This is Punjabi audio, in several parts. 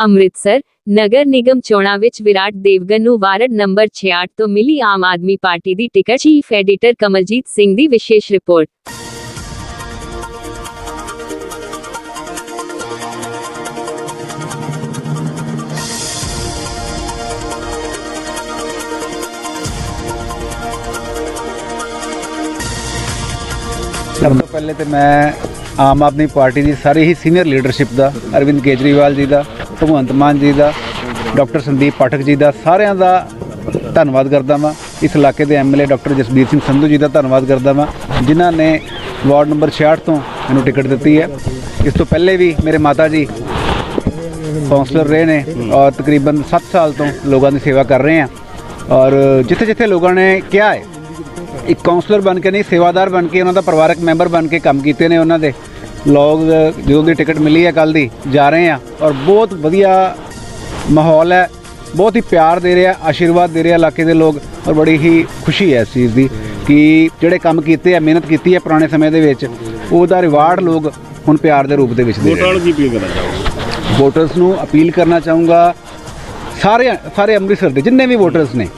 ਅੰਮ੍ਰਿਤਸਰ ਨਗਰ ਨਿਗਮ ਚੋਣਾਂ ਵਿੱਚ ਵਿਰਾਟ ਦੇਵਗਨ ਨੂੰ ਵਾਰਡ ਨੰਬਰ 66 ਤੋਂ ਮਿਲੀ ਆਮ ਆਦਮੀ ਪਾਰਟੀ ਦੀ ticket, chief editor Kamaljit Singh ਦੀ ਵਿਸ਼ੇਸ਼ ਰਿਪੋਰਟ। ਸਭ ਤੋਂ ਪਹਿਲੇ ਤੇ ਮੈਂ ਆਮ ਆਦਮੀ ਪਾਰਟੀ ਦੀ ਸਾਰੀ ਹੀ ਸੀਨੀਅਰ ਲੀਡਰਸ਼ਿਪ ਦਾ, ਅਰਵਿੰਦ ਕੇਜਰੀਵਾਲ ਜੀ ਦਾ, ਭਗਵੰਤ ਮਾਨ ਜੀ ਦਾ, ਡਾਕਟਰ ਸੰਦੀਪ ਪਾਠਕ ਜੀ ਦਾ, ਸਾਰਿਆਂ ਦਾ ਧੰਨਵਾਦ ਕਰਦਾ ਵਾਂ। ਇਸ ਇਲਾਕੇ ਦੇ ਐਮਐਲਏ ਡਾਕਟਰ ਜਸਬੀਰ ਸਿੰਘ ਸੰਧੂ ਜੀ ਦਾ ਧੰਨਵਾਦ ਕਰਦਾ ਵਾਂ, ਜਿਨ੍ਹਾਂ ਨੇ ਵਾਰਡ ਨੰਬਰ 66 ਤੋਂ ਮੈਨੂੰ ਟਿਕਟ ਦਿੱਤੀ ਹੈ। ਇਸ ਤੋਂ ਪਹਿਲੇ ਵੀ ਮੇਰੇ ਮਾਤਾ ਜੀ ਕਾਉਂਸਲਰ ਰਹੇ ਨੇ ਔਰ ਤਕਰੀਬਨ 7 ਸਾਲ ਤੋਂ ਲੋਕਾਂ ਦੀ ਸੇਵਾ ਕਰ ਰਹੇ ਆ। ਔਰ ਜਿੱਥੇ ਜਿੱਥੇ ਲੋਕਾਂ ਨੇ ਕਿਹਾ ਹੈ ਇੱਕ ਕਾਉਂਸਲਰ ਬਣ ਕੇ ਨਹੀਂ ਸੇਵਾਦਾਰ ਬਣ ਕੇ ਉਹਨਾਂ ਦਾ ਪਰਿਵਾਰਕ ਮੈਂਬਰ ਬਣ ਕੇ ਕੰਮ ਕੀਤੇ ਨੇ ਉਹਨਾਂ ਦੇ। ਲੋਕ ਜਦੋਂ ਦੀ ਟਿਕਟ ਮਿਲੀ ਹੈ ਕੱਲ ਦੀ ਜਾ ਰਹੇ ਆ ਔਰ ਬਹੁਤ ਵਧੀਆ ਮਾਹੌਲ ਹੈ ਬਹੁਤ ਹੀ ਪਿਆਰ ਦੇ ਰਿਹਾ ਆਸ਼ੀਰਵਾਦ ਦੇ ਰਿਹਾ ਇਲਾਕੇ ਦੇ ਲੋਕ ਔਰ ਬੜੀ ਹੀ ਖੁਸ਼ੀ ਹੈ ਇਸ ਚੀਜ਼ ਦੀ ਕਿ ਜਿਹੜੇ ਕੰਮ ਕੀਤੇ ਆ ਮਿਹਨਤ ਕੀਤੀ ਹੈ ਪੁਰਾਣੇ ਸਮੇਂ ਦੇ ਵਿੱਚ ਉਹਦਾ ਰਿਵਾਰਡ ਲੋਕ ਹੁਣ ਪਿਆਰ ਦੇ ਰੂਪ ਦੇ ਵਿੱਚ ਦੇ ਰਹੇ ਵੋਟਰਾਂ ਨੇ ਨੂੰ ਕੀ ਅਪੀਲ ਕਰਨਾ ਚਾਹੋਗੇ? ਵੋਟਰਸ ਨੂੰ ਅਪੀਲ ਕਰਨਾ ਚਾਹੂੰਗਾ ਸਾਰੇ ਸਾਰੇ ਅੰਮ੍ਰਿਤਸਰ ਦੇ ਜਿੰਨੇ ਵੀ ਵੋਟਰਸ ਨੇ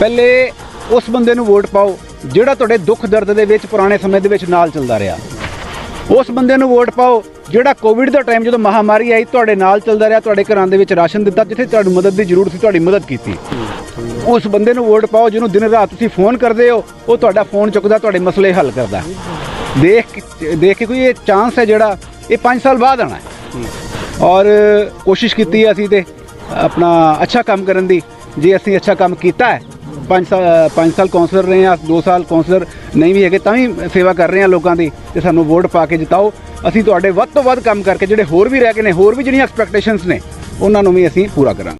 ਪਹਿਲੇ ਉਸ ਬੰਦੇ ਨੂੰ ਵੋਟ ਪਾਓ ਜਿਹੜਾ ਤੁਹਾਡੇ ਦੁੱਖ ਦਰਦ ਦੇ ਵਿੱਚ ਪੁਰਾਣੇ ਸਮੇਂ ਦੇ ਵਿੱਚ ਨਾਲ ਚੱਲਦਾ ਰਿਹਾ। ਉਸ ਬੰਦੇ ਨੂੰ ਵੋਟ ਪਾਓ, ਜਿਹੜਾ ਕੋਵਿਡ ਦਾ ਟਾਈਮ ਜਦੋਂ ਮਹਾਮਾਰੀ ਆਈ, ਤੁਹਾਡੇ ਨਾਲ ਚੱਲਦਾ ਰਿਹਾ, ਤੁਹਾਡੇ ਘਰਾਂ ਦੇ ਵਿੱਚ ਰਾਸ਼ਨ ਦਿੱਤਾ, ਜਿੱਥੇ ਤੁਹਾਨੂੰ ਮਦਦ ਦੀ ਜ਼ਰੂਰਤ ਸੀ, ਤੁਹਾਡੀ ਮਦਦ ਕੀਤੀ। ਉਸ ਬੰਦੇ ਨੂੰ ਵੋਟ ਪਾਓ, ਜਿਹਨੂੰ ਦਿਨ ਰਾਤ ਤੁਸੀਂ ਫੋਨ ਕਰਦੇ ਹੋ, ਉਹ ਤੁਹਾਡਾ ਫੋਨ ਚੁੱਕਦਾ, ਤੁਹਾਡੇ ਮਸਲੇ ਹੱਲ ਕਰਦਾ। ਦੇਖ ਕੇ- ਦੇਖ ਕੇ ਕੋਈ ਇਹ ਚਾਂਸ ਹੈ ਜਿਹੜਾ, ਇਹ 5 ਸਾਲ ਬਾਅਦ ਆਣਾ ਹੈ। ਔਰ ਕੋਸ਼ਿਸ਼ ਕੀਤੀ ਹੈ ਅਸੀਂ ਤੇ ਆਪਣਾ ਅੱਛਾ ਕੰਮ ਕਰਨ ਦੀ, ਜੇ ਅਸੀਂ ਅੱਛਾ ਕੰਮ ਕੀਤਾ ਹੈ 5 ਸਾਲ 5 ਸਾਲ ਕਾਉਂਸਲਰ ਰਹੇ ਆ 2 ਸਾਲ ਕਾਉਂਸਲਰ ਨਹੀਂ ਵੀ ਹੈਗੇ, ਤਾਂ ਵੀ ਸੇਵਾ ਕਰ ਰਹੇ ਆ ਲੋਕਾਂ ਦੀ ਤੇ ਸਾਨੂੰ ਵੋਟ ਪਾ ਕੇ ਜਿਤਾਓ। ਅਸੀਂ ਤੁਹਾਡੇ ਵੱਧ ਤੋਂ ਵੱਧ ਕੰਮ ਕਰਕੇ ਜਿਹੜੇ ਹੋਰ ਵੀ ਰਹਿ ਗਏ ਨੇ, ਹੋਰ ਵੀ ਜਿਹੜੀਆਂ ਐਕਸਪੈਕਟੇਸ਼ਨਸ ਨੇ, ਉਹਨਾਂ ਨੂੰ ਵੀ ਅਸੀਂ ਪੂਰਾ ਕਰਾਂਗੇ।